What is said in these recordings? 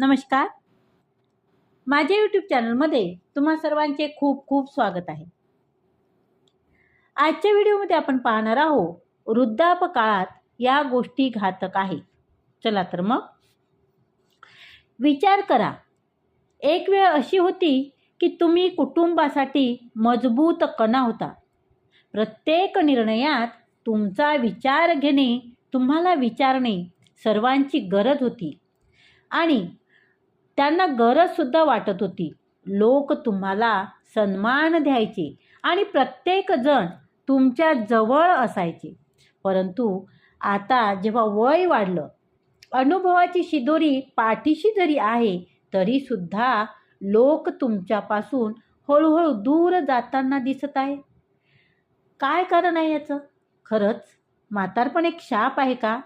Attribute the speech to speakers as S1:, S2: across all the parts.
S1: नमस्कार. माझ्या यूट्यूब चॅनलमध्ये तुम्हा सर्वांचे खूप खूप स्वागत आहे. आजच्या व्हिडिओमध्ये आपण पाहणार आहोत वृद्धापकाळात या गोष्टी घातक आहेत. चला तर मग. विचार करा. एक वेळ अशी होती की तुम्ही कुटुंबासाठी मजबूत कणा होता. प्रत्येक निर्णयात तुमचा विचार घेणे तुम्हाला विचारणे सर्वांची गरज होती. आणि त्यांना गरजसुद्धा वाटत होती. लोक तुम्हाला सन्मान द्यायचे आणि प्रत्येकजण तुमच्या जवळ असायचे. परंतु आता जेव्हा वय वाढलं अनुभवाची शिदोरी पाठीशी जरी आहे तरीसुद्धा लोक तुमच्यापासून हळूहळू दूर जाताना दिसत आहे. काय कारण आहे याचं? खरंच म्हातारपण एक शाप आहे का?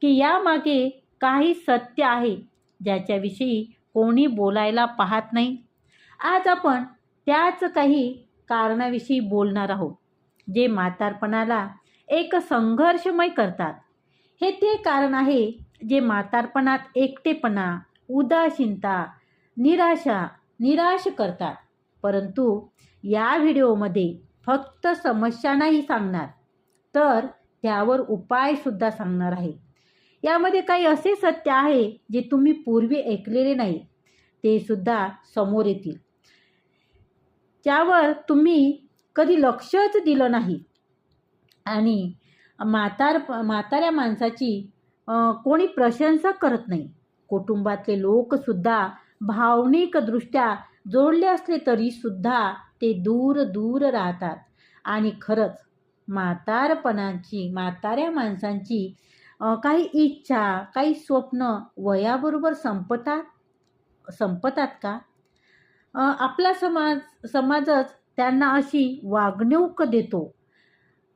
S1: की यामागे काही सत्य आहे ज्याच्याविषयी कोणी बोलायला पाहत नाही. आज आपण त्याच काही कारणाविषयी बोलणार आहोत जे म्हातारपणाला एक संघर्षमय करतात. हे ते कारण आहे जे म्हातारपणात एकटेपणा उदासीनता निराशा निराश करतात. परंतु या व्हिडिओमध्ये फक्त समस्या नाही सांगणार तर त्यावर उपायसुद्धा सांगणार आहे. यामध्ये काही असे सत्य आहे जे तुम्ही पूर्वी ऐकलेले नाही. ते सुद्धा समोर येतील. त्यावर तुम्ही कधी लक्षच दिलं नाही. आणि म्हातार म्हाताऱ्या माणसाची कोणी प्रशंसा करत नाही. कुटुंबातले लोकसुद्धा भावनिकदृष्ट्या जोडले असले तरीसुद्धा ते दूर दूर राहतात. आणि खरंच म्हातारपणाची म्हाताऱ्या माणसांची काही इच्छा काही स्वप्न वयाबरोबर संपतात? संपतात का? आपला समाज समाजच त्यांना अशी वागणूक देतो.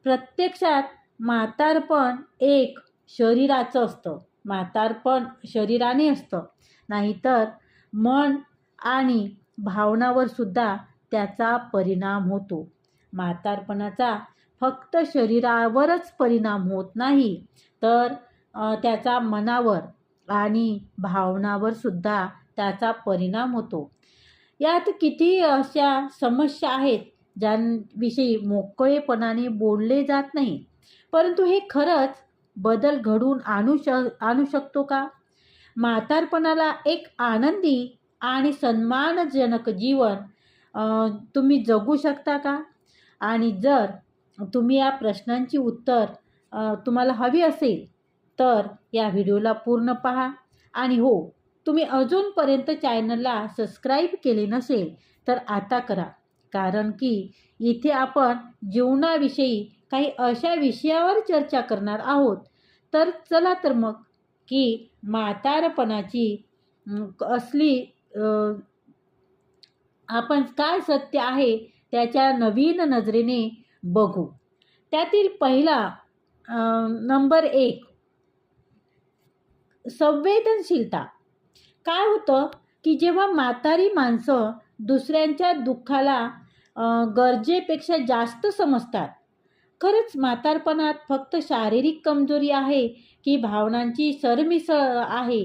S1: प्रत्यक्षात म्हातारपण एक शरीराचं असतं. म्हातारपण शरीराने असतं. नाहीतर मन आणि भावनावर सुद्धा त्याचा परिणाम होतो. म्हातारपणाचा फक्त शरीरावरच परिणाम होत नाही. तर त्याचा मनावर आणि भावनावर सुद्धा त्याचा परिणाम होतो. यात किती अशा समस्या आहेत ज्यांविषयी मोकळेपणाने बोलले जात नाही परंतु हे खरंच बदल घडून आणू श आणू शकतो का? म्हातारपणाला एक आनंदी आणि सन्मानजनक जीवन तुम्ही जगू शकता का? आणि जर तुम्ही या प्रश्नांची उत्तर तुम्हाला हवी असेल तर या व्हिडिओला पूर्ण पहा. आणि हो तुम्ही अजूनपर्यंत चॅनलला सबस्क्राईब केले नसेल तर आता करा. कारण की इथे आपण जीवनाविषयी काही अशा विषयावर चर्चा करणार आहोत. तर चला तर मग की म्हातारपणाची असली आपण काय सत्य आहे त्याच्या नवीन नजरेने बघू. त्यातील पहिला नंबर एक. संवेदनशीलता. काय होतं की जेव्हा म्हातारी माणसं दुसऱ्यांच्या दुःखाला गरजेपेक्षा जास्त समजतात खरंच म्हातारपणात फक्त शारीरिक कमजोरी आहे की भावनांची सरमिसळ आहे?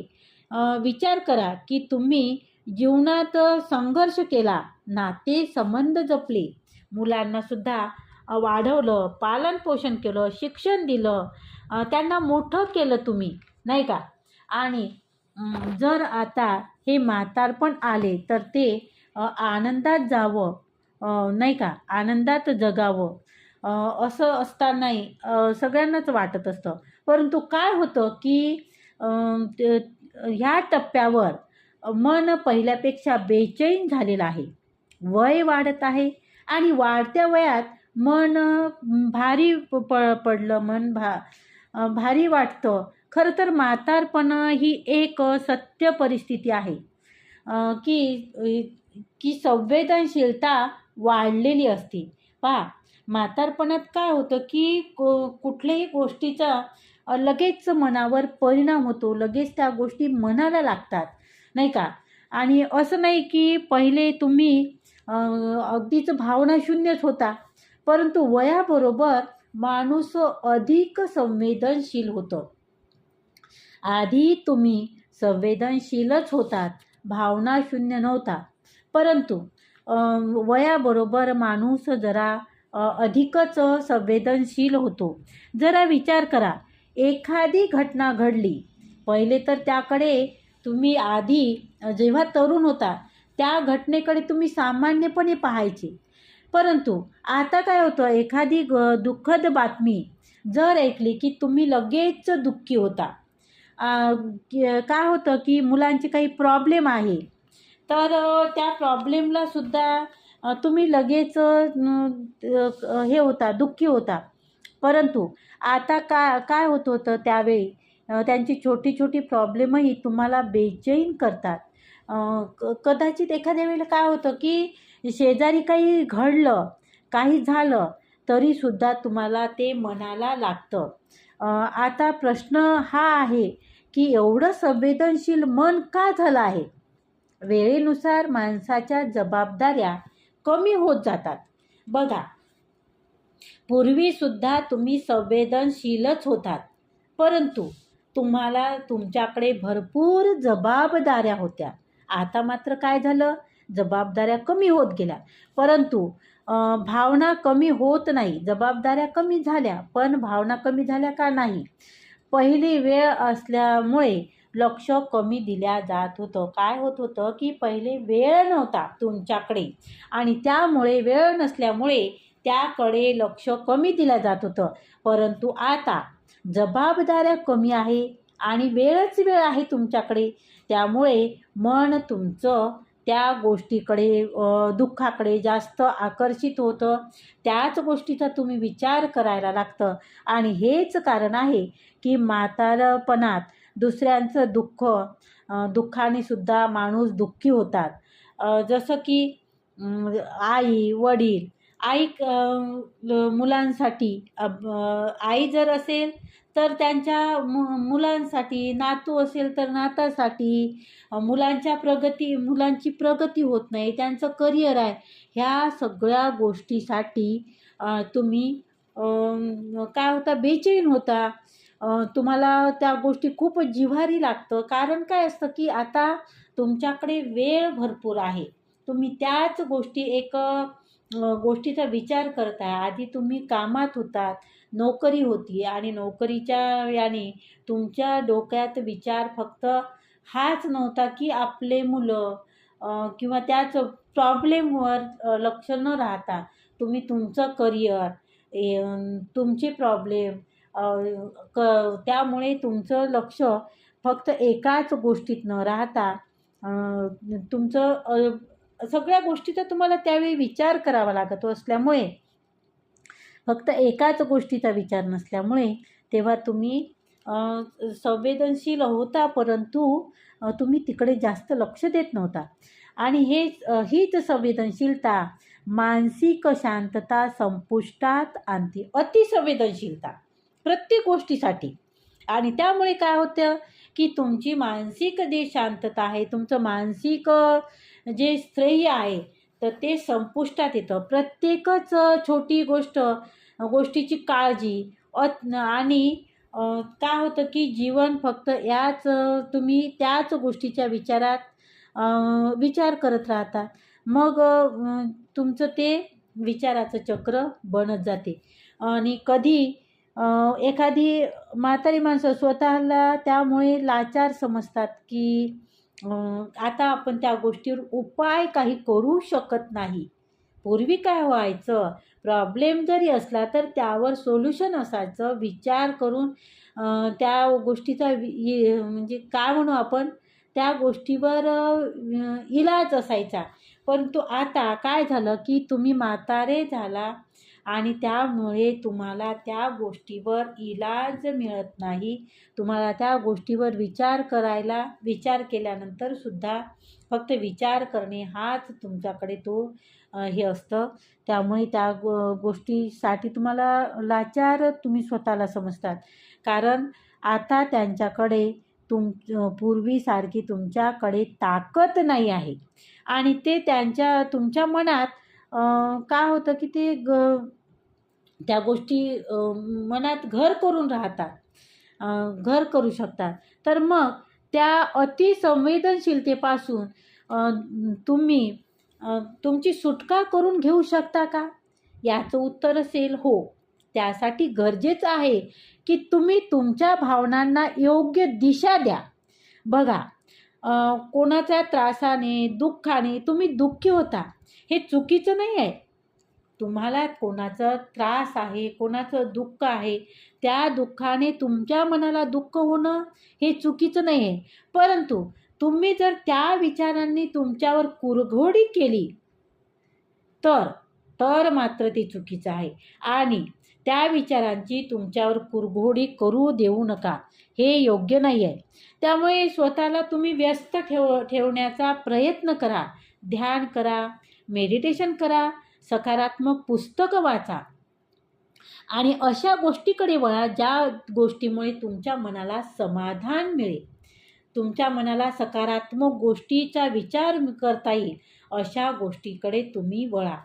S1: विचार करा की तुम्ही जीवनात संघर्ष केला नाते संबंध जपले मुलांनासुद्धा वाढवलं पालनपोषण केलं शिक्षण दिलं त्यांना मोठं केलं तुम्ही नाही का? आणि जर आता हे म्हातारपण आले तर ते आनंदात जावं नाही का? आनंदात जगावं. असं असतानाही सगळ्यांनाच वाटत असतं. परंतु काय होतं की ह्या टप्प्यावर मन पहिल्यापेक्षा बेचैन झालेलं आहे. वय वाढत आहे आणि वाढत्या वयात मन भारी प पडलं मन भा भारी वाटतं. खरं तर म्हातारपण ही एक सत्य परिस्थिती आहे. की की संवेदनशीलता वाढलेली असते. पहा म्हातारपणात काय होतं की कुठल्याही गोष्टीचा लगेच मनावर परिणाम होतो. लगेच त्या गोष्टी मनाला लागतात. नाही का? आणि असं नाही की पहिले तुम्ही अगदीच भावना शून्यच होता. परंतु वयाबरोबर माणूस अधिक संवेदनशील होतं. आधी तुम्ही संवेदनशीलच होतात भावना शून्य नव्हता. परंतु वयाबरोबर माणूस जरा अधिकच संवेदनशील होतो. जरा विचार करा एखादी घटना घडली पहिले तर त्याकडे तुम्ही आधी जेव्हा तरुण होता त्या घटनेकडे तुम्ही सामान्यपणे पाहायचे. परंतु आता काय होतं? एखादी ग दुःखद बातमी जर ऐकली की तुम्ही लगेच दुःखी होता. काय होतं की मुलांचे काही प्रॉब्लेम आहे? तर त्या प्रॉब्लेमला सुद्धा तुम्ही लगेच हे होता दुःखी होता. परंतु आता का काय होत होतं त्यावेळी? त्यांची छोटी छोटी प्रॉब्लेमही तुम्हाला बेचैन करतात. क कदाचित एखाद्या वेळेला काय होतं की शेजारी काही घडलं काही झालं तरीसुद्धा तुम्हाला ते मनाला लागतं. आता प्रश्न हा आहे की एवढं संवेदनशील मन का झालं आहे? वेळेनुसार माणसाच्या जबाबदाऱ्या कमी होत जातात. बघा पूर्वीसुद्धा तुम्ही संवेदनशीलच होतात परंतु तुम्हाला तुमच्याकडे भरपूर जबाबदाऱ्या होत्या. आता मात्र काय झालं? जबाबदाऱ्या कमी होत गेल्या. परंतु भावना कमी होत नाही. जबाबदाऱ्या कमी झाल्या पण भावना कमी झाल्या का नाही? पहिली वेळ असल्यामुळे लक्ष कमी दिल्या जात होतं. काय होत होतं की पहिले वेळ नव्हता तुमच्याकडे आणि त्यामुळे वेळ नसल्यामुळे त्याकडे लक्ष कमी दिलं जात होतं. परंतु आता जबाबदाऱ्या कमी आहे आणि वेळच वेळ आहे तुमच्याकडे. त्यामुळे मन तुमचं त्या गोष्टीकडे दुःखाकडे जास्त आकर्षित होतं. त्याच गोष्टीचा तुम्ही विचार करायला लागतं. आणि हेच कारण आहे की म्हातारपणात दुसऱ्यांचं दुःख दुःखाने सुद्धा माणूस दुःखी होतात. जसं की आई वडील आई मुलांसाठी आई जर असेल तर त्यांच्या मु मुलांसाठी नातू असेल तर नातासाठी मुलांच्या प्रगती मुलांची प्रगती होत नाही त्यांचं करिअर आहे ह्या सगळ्या गोष्टीसाठी तुम्ही काय होता बेचैन होता. तुम्हाला त्या गोष्टी खूप जिव्हारी लागतं. कारण काय असतं की आता तुमच्याकडे वेळ भरपूर आहे. तुम्ही त्याच गोष्टी एक गोष्टीचा विचार करताय. आधी तुम्ही कामात होतात नोकरी होती आणि नोकरीच्या याने तुमच्या डोक्यात विचार फक्त हाच नव्हता की आपले मुलं किंवा त्याच प्रॉब्लेमवर लक्ष न राहता तुम्ही तुमचं करिअर तुमचे प्रॉब्लेम क त्यामुळे तुमचं लक्ष फक्त एकाच गोष्टीत न राहता तुमचं सगळ्या गोष्टीचा तुम्हाला त्यावेळी विचार करावा लागत असल्यामुळे फक्त एकाच गोष्टीचा विचार नसल्यामुळे तेव्हा तुम्ही संवेदनशील होता परंतु तुम्ही तिकडे जास्त लक्ष देत नव्हता. आणि हे हीच संवेदनशीलता मानसिक शांतता संपुष्टात आणते अतिसंवेदनशीलता प्रत्येक गोष्टीसाठी. आणि त्यामुळे काय होतं की तुमची मानसिक जे शांतता आहे तुमचं मानसिक जे स्थैर्य आहे तर ते संपुष्टात येतं. प्रत्येकच छोटी गोष्ट गोष्टीची काळजी अत आणि काय होतं की जीवन फक्त याच तुम्ही त्याच गोष्टीच्या विचारात विचार करत राहता. मग तुमचं ते विचाराचं चक्र बनत जाते. आणि कधी एखादी म्हातारी माणसं स्वतःला त्यामुळे लाचार समजतात की आता आपण त्या गोष्टीवर उपाय काही करू शकत नाही. पूर्वी काय व्हायचं? प्रॉब्लेम जरी असला तर त्यावर सोल्युशन असायचं. विचार करून त्या गोष्टीचा वि- म्हणजे काय म्हणू आपण? त्या गोष्टीवर इलाज असायचा. परंतु आता काय झालं की तुम्ही म्हातारे झाला. आणि त्यामुळे तुम्हाला त्या गोष्टीवर इलाज मिळत नाही. तुम्हाला त्या गोष्टीवर विचार करायला विचार केल्यानंतर सुद्धा फक्त विचार करणे हाच तुमच्याकडे तो हे असतं. त्यामुळे त्या गो गोष्टीसाठी तुम्हाला लाचार तुम्ही स्वतःला समजतात. कारण आता त्यांच्याकडे तुम पूर्वीसारखी तुमच्याकडे ताकद नाही आहे. आणि ते त्यांच्या तुमच्या मनात का काय होतं की ते ग त्या गोष्टी मनात घर करून राहतात. घर करू शकतात. तर मग त्या अतिसंवेदनशीलतेपासून तुम्ही तुमची सुटका करून घेऊ शकता का? याचं उत्तर असेल हो. त्यासाठी गरजेचं आहे की तुम्ही तुमच्या भावनांना योग्य दिशा द्या. बघा कोणाच्या त्रासाने दुःखाने तुम्ही दुःखी होता. हे चुकीचं नाही आहे. तुम्हाला कोणाचा त्रास आहे कोणाचं दुःख आहे त्या दुःखाने तुमच्या मनाला दुःख होणं हे चुकीचं नाही आहे परंतु तुम्ही जर त्या विचारांनी तुमच्यावर कुरघोडी केली तर तर मात्र ते चुकीचं आहे. आणि त्या विचारांची तुमच्यावर कुरघोडी करू देऊ नका. हे योग्य नाही आहे त्यामुळे स्वतःला तुम्ही व्यस्त ठेव ठेवण्याचा प्रयत्न करा. ध्यान करा. मेडिटेशन करा. सकारात्मक पुस्तकं वाचा. आणि अशा गोष्टीकडे वळा ज्या गोष्टीमुळे तुमच्या मनाला समाधान मिळेल. तुमच्या मनाला सकारात्मक गोष्टीचा विचार करता येईल अशा गोष्टीकडे तुम्ही वळा.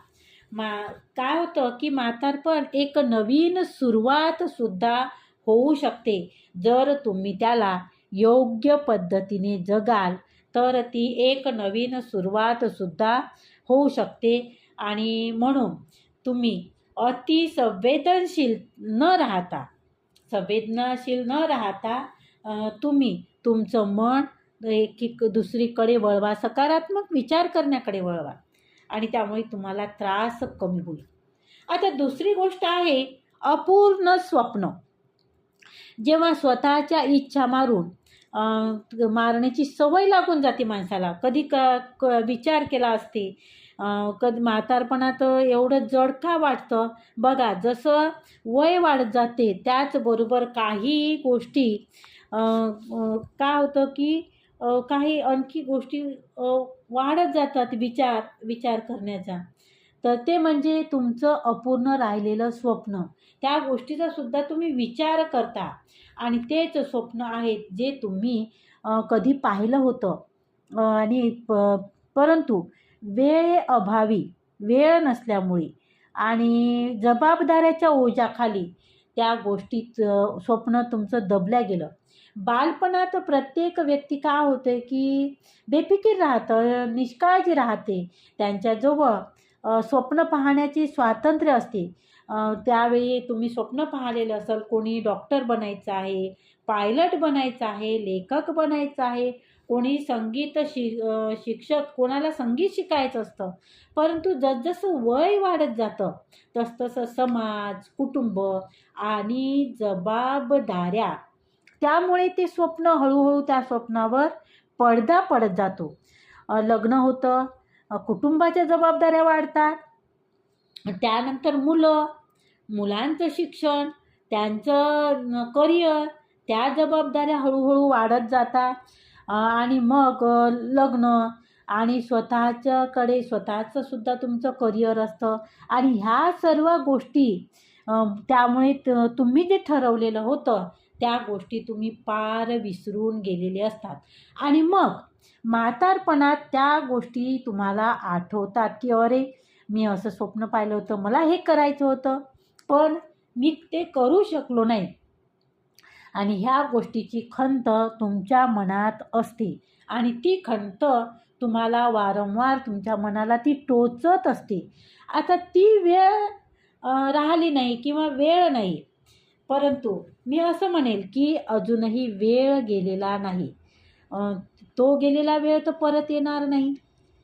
S1: मा काय होतं की म्हातारपण एक नवीन सुरुवातसुद्धा होऊ शकते. जर तुम्ही त्याला योग्य पद्धतीने जगाल तर ती एक नवीन सुरुवातसुद्धा होऊ शकते. आणि म्हणून तुम्ही अति संवेदनशील न राहता संवेदनाशील न राहता तुम्ही तुमचं मन एक दुसरीकडे वळवा सकारात्मक विचार करण्याकडे वळवा आणि त्यामुळे तुम्हाला त्रास कमी होईल. आता दुसरी गोष्ट आहे अपूर्ण स्वप्न. जेव्हा स्वतःच्या इच्छा मारून मारण्याची सवय लागून जाते माणसाला कधी क क विचार केला असते कधी म्हातारपणात एवढं जड का वाटतं? बघा जसं वय वाढत जाते त्याचबरोबर काही गोष्टी का होतं की काही आणखी गोष्टी वाढत जातात विचार विचार करण्याचा. तर ते म्हणजे तुमचं अपूर्ण राहिलेलं स्वप्न. त्या गोष्टीचा सुद्धा तुम्ही विचार करता. आणि तेच स्वप्न आहेत जे तुम्ही कधी पाहिलं होतं. आणि प परंतु वेळेअभावी वेळ नसल्यामुळे आणि जबाबदाऱ्याच्या ओझ्याखाली त्या गोष्टीत स्वप्न तुमचं दबल्या गेलं. बालपणात प्रत्येक व्यक्ती का होते की बेफिकीर राहतं निष्काळजी राहते त्यांच्याजवळ स्वप्न पाहण्याचे स्वातंत्र्य असते. त्यावेळी तुम्ही स्वप्न पाहिलेलं असेल कोणी डॉक्टर बनायचं आहे पायलट बनायचं आहे लेखक बनायचं आहे कोणी संगीत शि शिक्षक कोणाला संगीत शिकायचं असतं. परंतु जसजसं वय वाढत जातं तसतसं समाज कुटुंब आणि जबाबदाऱ्या त्यामुळे ते स्वप्न हळूहळू त्या स्वप्नावर पडदा पडत जातो. लग्न होतं कुटुंबाच्या जबाबदाऱ्या वाढतात त्यानंतर मुलं मुलांचं शिक्षण त्यांचं करिअर त्या जबाबदाऱ्या हळूहळू वाढत जातात. आणि मग लग्न आणि स्वतःच्याकडे स्वतःचं सुद्धा तुमचं करिअर असतं. आणि ह्या सर्व गोष्टी त्यामुळे तुम्ही जे ठरवलेलं होतं त्या गोष्टी तुम्ही पार विसरून गेलेले असतात. आणि मग म्हातारपणात त्या गोष्टी तुम्हाला आठवतात की अरे मी असं स्वप्न पाहिलं होतं मला हे करायचं होतं. पण मी ते करू शकलो नाही. आणि ह्या गोष्टीची खंत तुमच्या मनात असते. आणि ती खंत तुम्हाला वारंवार तुमच्या मनाला ती टोचत असते. आता ती वेळ राहिली नाही किंवा वेळ नाही. परंतु मी असं म्हणेल की अजूनही वेळ गेलेला नाही. तो गेलेला वेळ तर परत येणार नाही.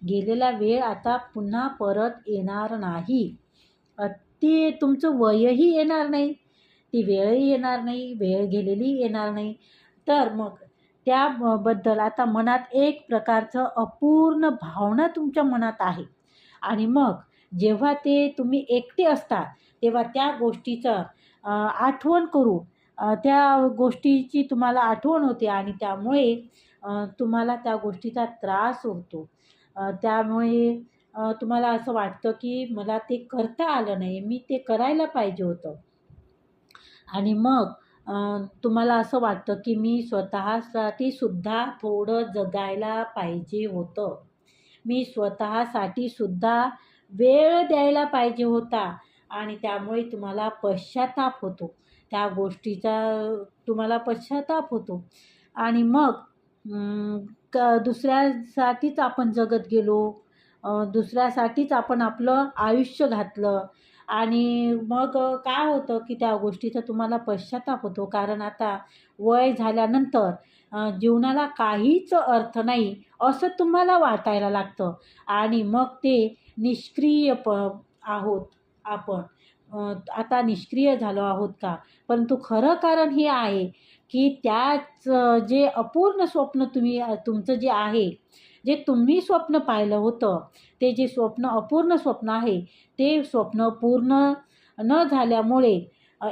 S1: गेलेला वेळ आता पुन्हा परत येणार नाही. ते तुमचं वयही येणार नाही. ती वेळही येणार नाही वेळ गेलेली येणार नाही. तर मग त्याबद्दल आता मनात एक प्रकारचं अपूर्ण भावना तुमच्या मनात आहे. आणि मग जेव्हा ते तुम्ही एकटे असता तेव्हा त्या गोष्टीचं आठवण करू. त्या गोष्टीची तुम्हाला आठवण होते आणि त्यामुळे तुम्हाला त्या गोष्टीचा त्रास होतो. त्यामुळे तुम्हाला असं वाटतं की मला ते करता आलं नाही मी ते करायला पाहिजे होतं. आणि मग तुम्हाला असं वाटतं की मी स्वतःसाठी सुद्धा थोडं जगायला पाहिजे होतं. मी स्वतःसाठी सुद्धा वेळ द्यायला पाहिजे होता आणि त्यामुळे तुम्हाला पश्चाताप होतो. त्या गोष्टीचा तुम्हाला पश्चाताप होतो. आणि मग क दुसऱ्यासाठीच आपण जगत गेलो. दुसऱ्यासाठीच आपण आपलं आयुष्य घातलं. आणि मग काय होतं की त्या गोष्टीचा तुम्हाला पश्चाताप होतो. कारण आता वय झाल्यानंतर जीवनाला काहीच अर्थ नाही असं तुम्हाला वाटायला लागतं. आणि मग ते निष्क्रिय प आहोत आपण. आता निष्क्रिय झालो आहोत का? परंतु खरं कारण हे आहे की त्याच जे अपूर्ण स्वप्न तुम्ही तुमचं जे आहे जे तुम्ही स्वप्न पाहिलं होतं ते जे स्वप्न अपूर्ण स्वप्न आहे ते स्वप्न पूर्ण न झाल्यामुळे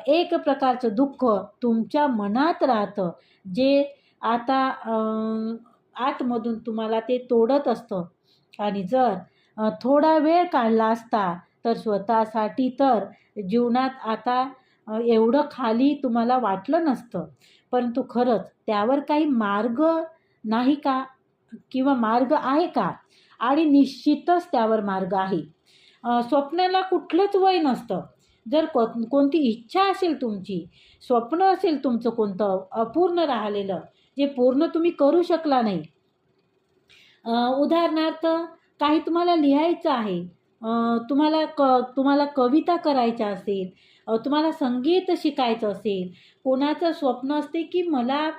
S1: एक प्रकारचं दुःख तुमच्या मनात राहतं जे आता आतमधून तुम्हाला ते तोडत असतं. आणि जर थोडा वेळ काढला असता तर स्वतःसाठी तर जीवनात आता एवढं खाली तुम्हाला वाटलं नसतं. परंतु खरंच त्यावर काही मार्ग नाही का? किंवा मार्ग आहे का? आणि निश्चितच त्यावर मार्ग आहे. स्वप्नाला कुठलंच वय नसतं. जर को कोणती इच्छा असेल तुमची स्वप्न असेल तुमचं कोणतं अपूर्ण राहिलेलं जे पूर्ण तुम्ही करू शकला नाही. उदाहरणार्थ काही तुम्हाला लिहायचं आहे. तुम्हाला क तुम्हाला कविता करायच्या असेल तुम्हाला संगीत शिकायचं असेल कोणाचं स्वप्न असते की मला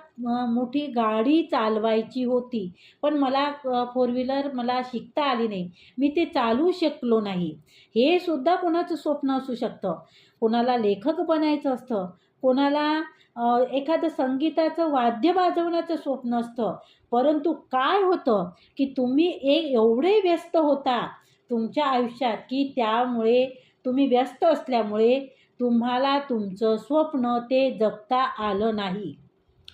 S1: मोठी गाडी चालवायची होती पण मला फोर व्हीलर मला शिकता आली नाही मी ते चालू शकलो नाही. हे सुद्धा कोणाचं स्वप्न असू शकतं. कोणाला लेखक बनायचं असतं कोणाला एखादं संगीताचं वाद्य वाजवण्याचं स्वप्न असतं परंतु काय होतं की तुम्ही एक एवढे व्यस्त होता तुमच्या आयुष्यात की त्यामुळे तुम्ही व्यस्त असल्यामुळे तुम्हाला तुमचं स्वप्न ते जगता आलं नाही.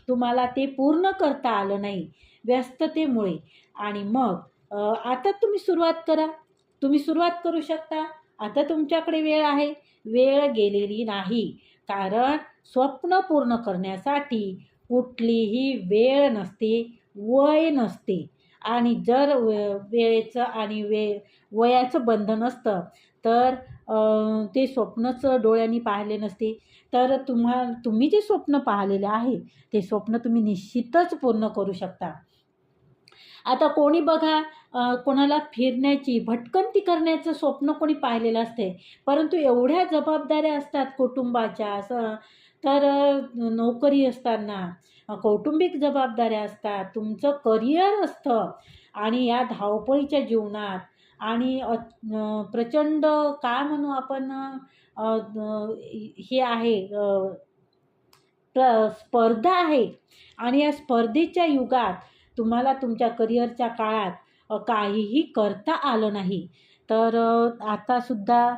S1: तुम्हाला ते पूर्ण करता आलं नाही व्यस्ततेमुळे. आणि मग आता तुम्ही सुरुवात करा. तुम्ही सुरुवात करू शकता. आता तुमच्याकडे वेळ आहे. वेळ गेलेली नाही. कारण स्वप्न पूर्ण करण्यासाठी कुठलीही वेळ नसते वय नसते. आणि जर व वेळेचं आणि वे वयाचं बंधन असतं तर ते स्वप्नच डोळ्यांनी पाहिले नसते. तर तुम्हा तुम्ही जे स्वप्न पाहिलेलं आहे ते स्वप्न तुम्ही निश्चितच पूर्ण करू शकता. आता कोणी बघा कोणाला फिरण्याची भटकंती करण्याचं स्वप्न कोणी पाहिलेलं असते परंतु एवढ्या जबाबदाऱ्या असतात कुटुंबाच्या असं तर नोकरी असताना कौटुंबिक जबाबदाऱ्या असतात तुमचं करिअर असतं आणि या धावपळीच्या जीवनात आणि अ, प्रचंड काय म्हणू आपण हे आहे प्र स्पर्धा आहे आणि या स्पर्धेच्या युगात तुम्हाला तुमच्या करिअरच्या काळात काहीही करता आलं नाही. तर आतासुद्धा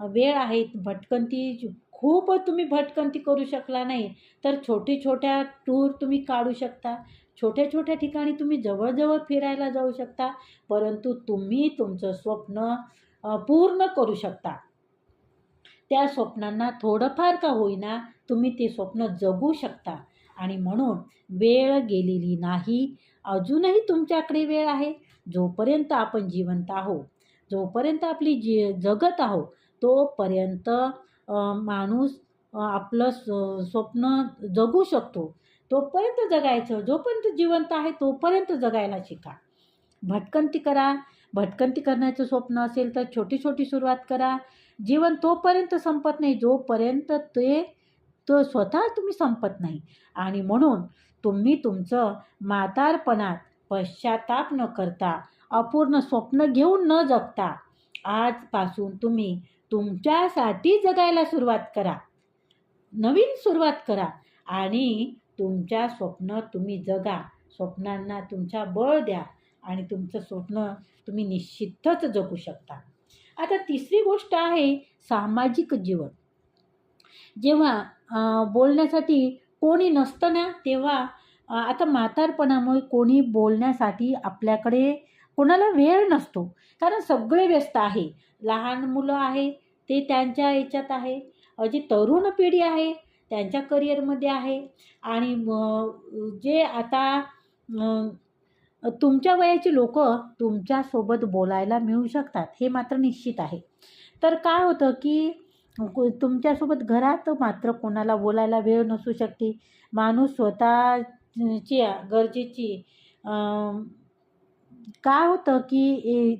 S1: वेळ आहे भटकंती खूप तुम्ही भटकंती करू शकला नाही. तर छोटे छोट्या टूर तुम्ही काढू शकता. छोट्या छोट्या ठिकाणी तुम्ही जवळजवळ फिरायला जाऊ शकता. परंतु तुम्ही तुमचं स्वप्न पूर्ण करू शकता. त्या स्वप्नांना थोडंफार का होईना तुम्ही ते स्वप्न जगू शकता. आणि म्हणून वेळ गेलेली नाही. अजूनही तुमच्याकडे वेळ आहे. जोपर्यंत आपण जिवंत आहोत जोपर्यंत आपली जी जगत आहोत तोपर्यंत माणूस आपलं स्व स्वप्न जगू शकतो. तोपर्यंत जगायचं जोपर्यंत जिवंत आहे तोपर्यंत जगायला शिका. भटकंती करा. भटकंती करण्याचं स्वप्न असेल तर छोटी छोटी सुरुवात करा. जीवन तोपर्यंत संपत नाही जोपर्यंत ते तो स्वतः तुम्ही संपत नाही. आणि म्हणून तुम्ही तुमचं म्हातारपणात पश्चाताप न करता अपूर्ण स्वप्न घेऊन न जगता आजपासून तुम्ही तुमच्यासाठी जगायला सुरुवात करा. नवीन सुरुवात करा आणि तुमच्या स्वप्न तुम्ही जगा. स्वप्नांना तुमच्या बळ द्या आणि तुमचं स्वप्न तुम्ही निश्चितच जगू शकता. आता तिसरी गोष्ट आहे सामाजिक जीवन. जेव्हा बोलण्यासाठी कोणी नसतं ना तेव्हा आता म्हातारपणामुळे कोणी बोलण्यासाठी आपल्याकडे कोणाला वेळ नसतो. कारण सगळे व्यस्त आहे. लहान मुलं आहे ते त्यांच्या याच्यात आहे. जी तरुण पिढी आहे त्यांच्या करिअरमध्ये आहे. आणि जे आता तुमच्या वयाची लोक तुमच्यासोबत बोलायला मिळू शकतात हे मात्र निश्चित आहे. तर काय होतं की तुमच्यासोबत घरात मात्र कोणाला बोलायला वेळ नसू शकते. माणूस स्वतःची गरजेची काय होतं की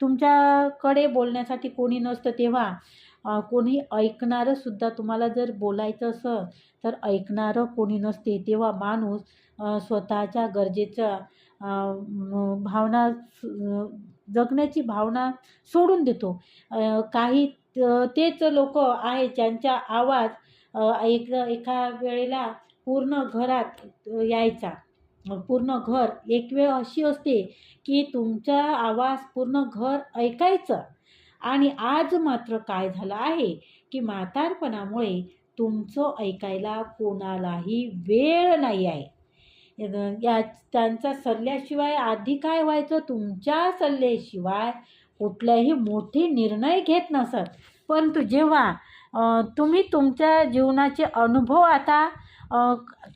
S1: तुमच्याकडे बोलण्यासाठी कोणी नसतं तेव्हा कोणी ऐकणारं सुद्धा तुम्हाला जर बोलायचं असं तर ऐकणारं कोणी नसते. तेव्हा माणूस स्वतःच्या गरजेचा भावना जगण्याची भावना सोडून देतो. काही तेच लोक आहेत ज्यांचा आवाज एक ऐक एका वेळेला पूर्ण घरात यायचा. पूर्ण घर एक वेळ अशी असते की तुमचा आवाज पूर्ण घर ऐकायचं. आणि आज मात्र काय झालं आहे की म्हातारपणामुळे तुमचं ऐकायला कोणालाही वेळ नाही आहे. या त्यांचा सल्ल्याशिवाय आधी काय व्हायचं? तुमच्या सल्ल्याशिवाय कुठल्याही मोठे निर्णय घेत नसत. परंतु जेव्हा तुम्ही तुमच्या जीवनाचे अनुभव आता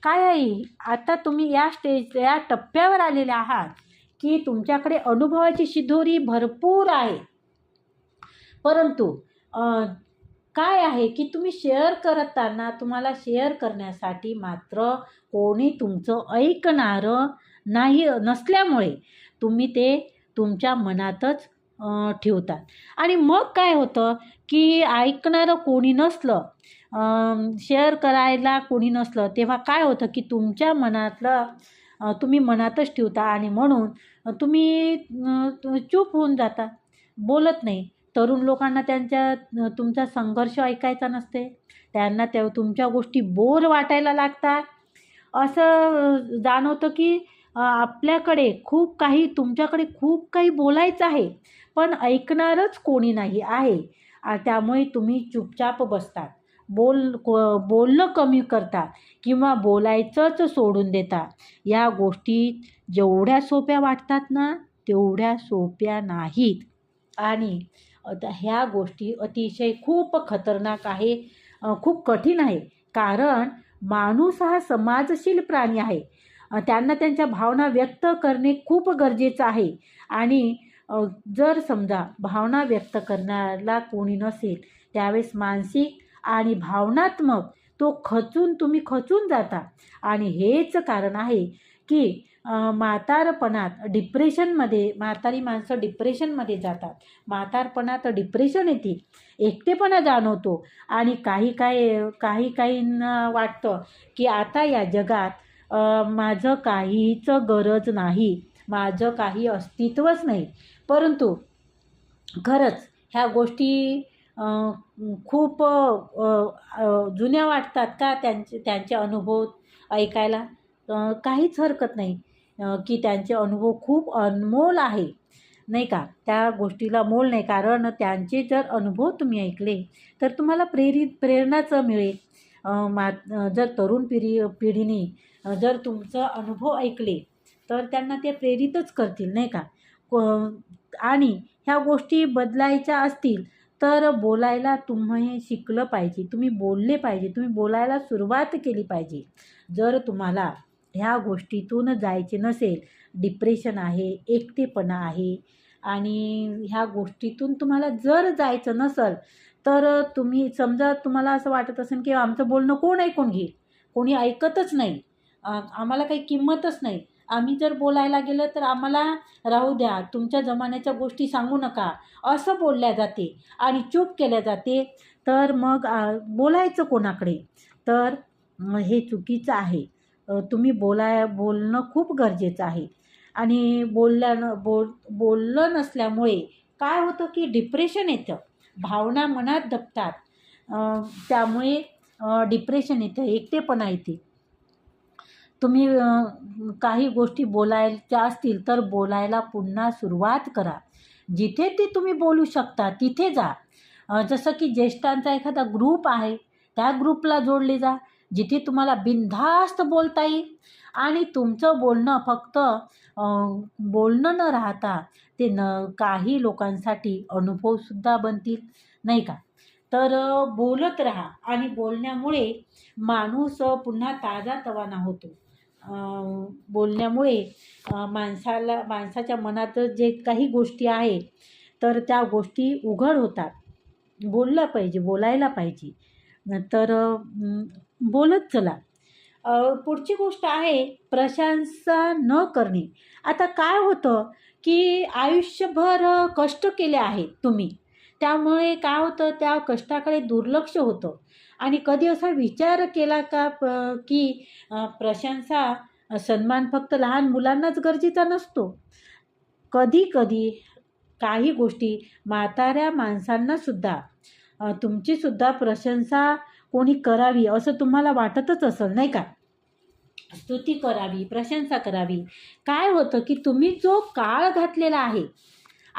S1: काय आहे आता तुम्ही या स्टेज या टप्प्यावर आलेले आहात की तुमच्याकडे अनुभवाची शिदोरी भरपूर आहे. परंतु काय आहे की तुम्ही शेअर करताना तुम्हाला शेअर करण्यासाठी मात्र कोणी तुमचं ऐकणारं नाही नसल्यामुळे तुम्ही ते तुमच्या मनातच ठेवतात. आणि मग काय होतं की ऐकणारं कोणी नसलं शेअर करायला कोणी नसलं तेव्हा काय होतं की तुमच्या मनातलं तुम्ही मनातच ठेवता आणि म्हणून तुम्ही चूप होऊन जाता बोलत नाही. तरुण लोकांना त्यांच्या तुमचा संघर्ष ऐकायचा नसते. त्यांना त्या तुमच्या गोष्टी बोर वाटायला लागतात. असं जाणवतं की आपल्याकडे खूप काही तुमच्याकडे खूप काही बोलायचं आहे पण ऐकणारच कोणी नाही आहे. त्यामुळे तुम्ही चुपचाप बसतात. बोल बोलणं कमी करता किंवा बोलायचंच सोडून देता या गोष्टी जेवढ्या सोप्या वाटतात ना तेवढ्या सोप्या नाहीत. आणि ह्या गोष्टी अतिशय खूप खतरनाक आहे खूप कठीण आहे. कारण माणूस हा समाजशील प्राणी आहे. त्यांना त्यांच्या भावना व्यक्त करणे खूप गरजेचं आहे. आणि जर समजा भावना व्यक्त करण्याला कोणी नसेल त्यावेळेस मानसिक आणि भावनात्मक तो खचून तुम्ही खचून जाता. आणि हेच कारण आहे की म्हातारपणात डिप्रेशनमध्ये म्हातारी माणसं डिप्रेशनमध्ये जातात. म्हातारपणात डिप्रेशन येते. एकटेपणा जाणवतो. आणि काही काही काही काहींना वाटतं की आता या जगात माझं काहीच गरज नाही. माझं काही अस्तित्वच नाही. परंतु खरंच ह्या गोष्टी खूप जुन्या वाटतात का त्यांचे त्यांचे अनुभव ऐकायला? काहीच हरकत नाही की त्यांचे अनुभव खूप अनमोल आहे नाही का? त्या गोष्टीला मोल नाही कारण त्यांचे जर अनुभव तुम्ही ऐकले तर तुम्हाला प्रेरित प्रेरणाच मिळेल. मा जर तरुण पिढी पिढीने जर तुमचं अनुभव ऐकले तर त्यांना ते प्रेरितच करतील नाही का आणि ह्या गोष्टी बदलायच्या असतील तर बोलायला तुम्ही शिकलं पाहिजे. तुम्ही बोलले पाहिजे. तुम्ही बोलायला सुरुवात केली पाहिजे. जर तुम्हाला ह्या गोष्टीतून जायचे नसेल डिप्रेशन आहे एकटेपणा आहे आणि ह्या गोष्टीतून तुम्हाला जर जायचं नसेल तर तुम्ही समजा तुम्हाला असं वाटत असेल की आमचं बोलणं कोण ऐकून घेईल? कोणी ऐकतच नाही. आम्हाला काही किंमतच नाही. आम्ही जर बोलायला गेलं तर आम्हाला राहू द्या तुमच्या जमान्याच्या गोष्टी सांगू नका. असं बोलल्या जाते आणि चूप केल्या जाते. तर मग बोलायचं कोणाकडे? तर हे चुकीचं आहे. तुम्ही बोलाय बोलणं खूप गरजेचं आहे. आणि बोलल्यानं बोल बोललं नसल्यामुळे काय होतं की डिप्रेशन येतं. भावना मनात दबतात. त्यामुळे डिप्रेशन येतं एकटेपणा येते. तुम्ही काही गोष्टी बोलायच्या असतील तर बोलायला पुन्हा सुरुवात करा. जिथे ते तुम्ही बोलू शकता तिथे जा. जसं की ज्येष्ठांचा एखादा ग्रुप आहे त्या ग्रुपला जोडले जा. जिथे तुम्हाला बिनधास्त बोलता येईल आणि तुमचं बोलणं फक्त बोलणं न राहता ते न काही लोकांसाठी अनुभवसुद्धा बनतील नाही का? तर बोलत राहा आणि बोलण्यामुळे माणूस पुन्हा ताजा तवाना होतो. बोलण्यामुळे माणसाला माणसाच्या मनात जे काही गोष्टी आहेत तर त्या गोष्टी उघड होतात. बोललं पाहिजे बोलायला पाहिजे. तर बोलत चला. पुढची गोष्ट आहे प्रशंसा न करणे. आता काय होतं की आयुष्यभर कष्ट केले आहेत तुम्ही. त्यामुळे काय होतं त्या कष्टाकडे दुर्लक्ष होतं. आणि कधी असा विचार केला का प की प्रशंसा सन्मान फक्त लहान मुलांनाच गरजेचा नसतो. कधी कधी काही गोष्टी म्हाताऱ्या माणसांनासुद्धा तुमचीसुद्धा प्रशंसा कोणी करावी असं तुम्हाला वाटतच असेल नाही का? स्तुती करावी प्रशंसा करावी. काय होतं की तुम्ही जो काळ घातलेला आहे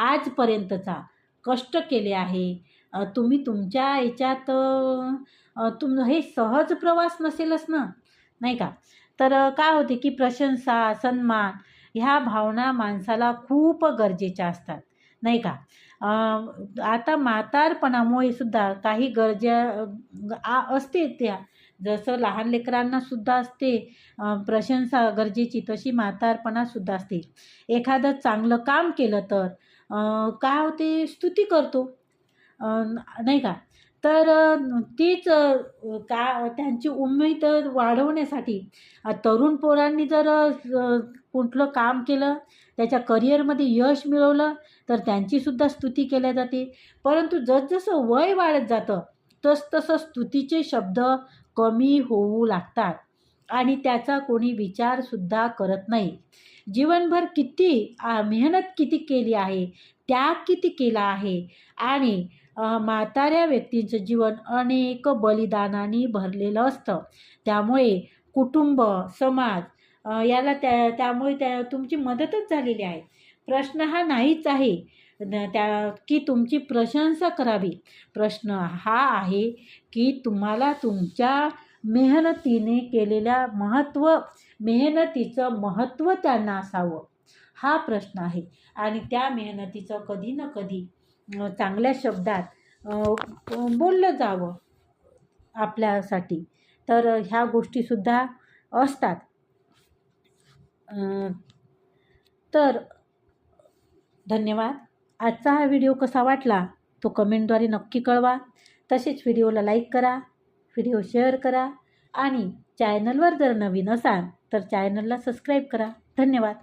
S1: आजपर्यंतचा कष्ट केले आहे. तुम्ही तुमच्या याच्यात तुम हे सहज प्रवास नसेलच ना? नाही का? तर काय होते की प्रशंसा सन्मान ह्या भावना माणसाला खूप गरजेच्या असतात. नाही का? आता म्हातारपणामुळे सुद्धा काही गरजा आ असते त्या. जसं लहान लेकरांना सुद्धा असते प्रशंसा गरजेची तशी म्हातारपणासुद्धा असते. एखादं चांगलं काम केलं तर काय होते? स्तुती करतो. नाही का? तर तीच का त्यांची उमेद वाढवण्यासाठी तरुण पोरांनी जर कुठलं काम केलं त्याच्या करिअरमध्ये यश मिळवलं तर त्यांचीसुद्धा स्तुती केल्या जाते. परंतु जसजसं वय वाढत जातं तसतसं स्तुतीचे शब्द कमी होऊ लागतात आणि त्याचा कोणी विचारसुद्धा करत नाही. जीवनभर किती मेहनत किती केली आहे त्याग किती केला आहे? आणि म्हाताऱ्या व्यक्तींचं जीवन अनेक बलिदानाने भरलेलं असतं. त्यामुळे कुटुंब समाज याला त्या त्यामुळे त्या तुमची मदतच झालेली आहे. प्रश्न हा नाहीच आहे. न- त्या की तुमची प्रशंसा करावी. प्रश्न हा आहे की तुम्हाला तुमच्या मेहनतीने केलेल्या महत्त्व मेहनतीचं महत्त्व त्यांना असावं. हा प्रश्न आहे. आणि त्या मेहनतीचं कधी ना कधी चांगल्या शब्दात बोललं जावं आपल्यासाठी. तर ह्या गोष्टीसुद्धा असतात. तर धन्यवाद. आजचा हा व्हिडिओ कसा वाटला तो कमेंटद्वारे नक्की कळवा. तसेच व्हिडिओला लाईक करा. व्हिडिओ शेअर करा आणि चॅनलवर जर नवीन असाल तर चॅनलला सबस्क्राईब करा. धन्यवाद.